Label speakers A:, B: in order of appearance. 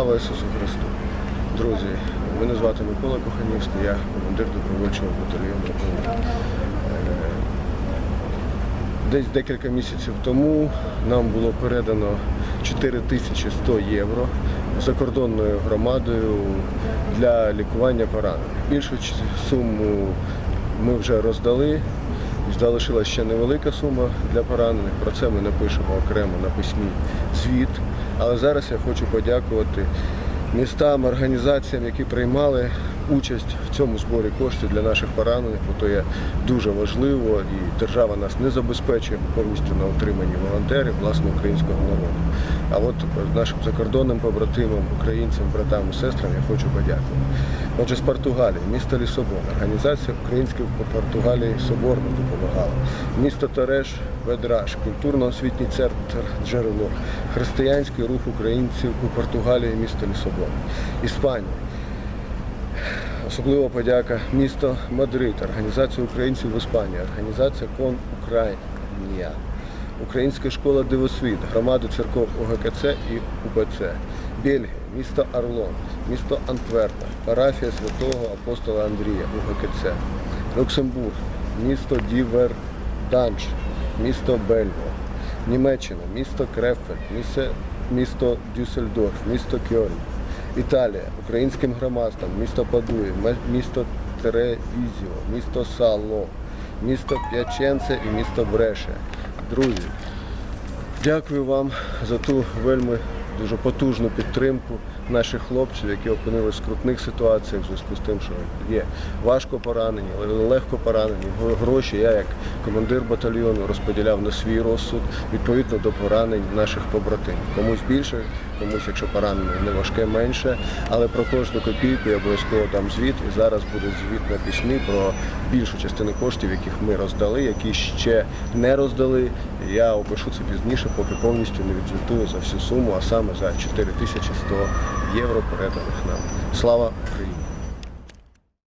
A: Слава Ісусу Христу! Друзі, мене звати Микола Коханівський, я командир добровольчого батальйону. Е, Десь декілька місяців тому нам було передано 4100 євро закордонною громадою для лікування поранених. Більшу суму ми вже роздали. Залишилася ще невелика сума для поранених. Про це ми напишемо окремо на письмі звіт. Але зараз я хочу подякувати містам, організаціям, які приймали участь в цьому зборі коштів для наших поранених, бо то є дуже важливо і держава нас не забезпечує повністю на утриманні волонтерів, власне, українського народу. А от нашим закордонним побратимам, українцям, братам і сестрам я хочу подякувати. Отже, з Португалії, місто Лісобон, організація українських по Португалії Соборно допомагала. Місто Тереш, Ведраж, культурно-освітній центр Джерело, християнський рух українців у Португалії, місто Лісобон. Іспанія. Особлива подяка місто Мадрид, організація українців в Іспанії, організація Кон Україна, Українська школа Дивосвіт, громади церков ОГКЦ і УПЦ, Бельгія, місто Орлон, місто Антверпен, парафія святого апостола Андрія УГКЦ, Люксембург, місто Діверданж, місто Бельво, Німеччина, місто Крефель, місто, місто Дюссельдорф, місто Кьольн, Італія, українським громадствам, місто Падуї, ме- місто Теревізіо, місто Сало, місто П'яченце і місто Бреше. Друзі, дякую вам за ту вельми дуже потужну підтримку наших хлопців, які опинилися в скрутних ситуаціях в зв'язку з тим, що є важко поранені, легко поранені. Гроші я як командир батальйону розподіляв на свій розсуд відповідно до поранень наших побратимів. Комусь більше, комусь, якщо поранений, не важке, менше. Але про кожну копійку я обов'язково дам звіт. І зараз буде звіт на письмі про більшу частину коштів, яких ми роздали, які ще не роздали. Я опишу це пізніше, поки повністю не відзвітую за всю суму, а саме за 4100 євро переданих нам. Слава Україні!